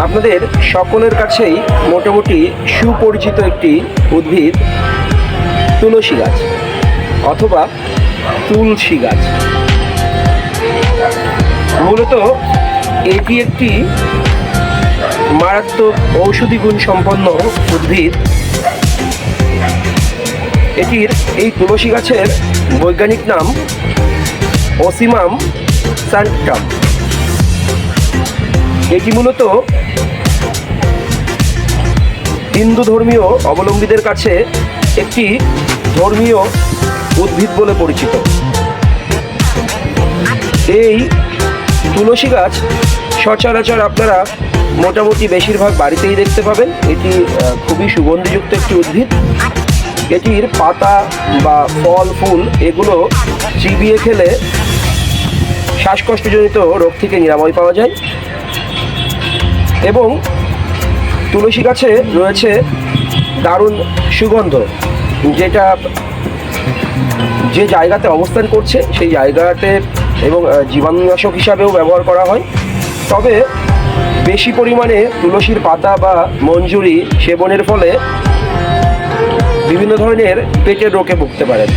আপনাদের সকলের কাছেই মোটামুটি সুপরিচিত একটি উদ্ভিদ তুলসী গাছ অথবা তুলসী গাছ। মূলত এটি একটি মারাত্মক ঔষধি গুণ সম্পন্ন উদ্ভিদ। এটির এই তুলসী গাছের বৈজ্ঞানিক নাম অসিমাম স্যান্টাম এটি মূলত? হিন্দু ধর্মীয় অবলম্বীদের কাছে একটি ধর্মীয় উদ্ভিদ বলে পরিচিত। এই তুলসী গাছ সচরাচর আপনারা মোটামুটি বেশিরভাগ বাড়িতেই দেখতে পাবেন। এটি খুবই সুগন্ধিযুক্ত একটি উদ্ভিদ। এটির পাতা বা ফল, ফুল এগুলো চিবিয়ে খেলে শ্বাসকষ্টজনিত রোগ থেকে নিরাময় পাওয়া যায়। এবং তুলসী গাছে রয়েছে দারুণ সুগন্ধ, যেটা যে জায়গাতে অবস্থান করছে, সেই জায়গাতে এবং জীবাণুনাশক হিসাবেও ব্যবহার করা হয়। তবে বেশি পরিমাণে তুলসীর পাতা বা মঞ্জুরি সেবনের ফলে বিভিন্ন ধরনের পেটের রোগে ভুগতে পারেন।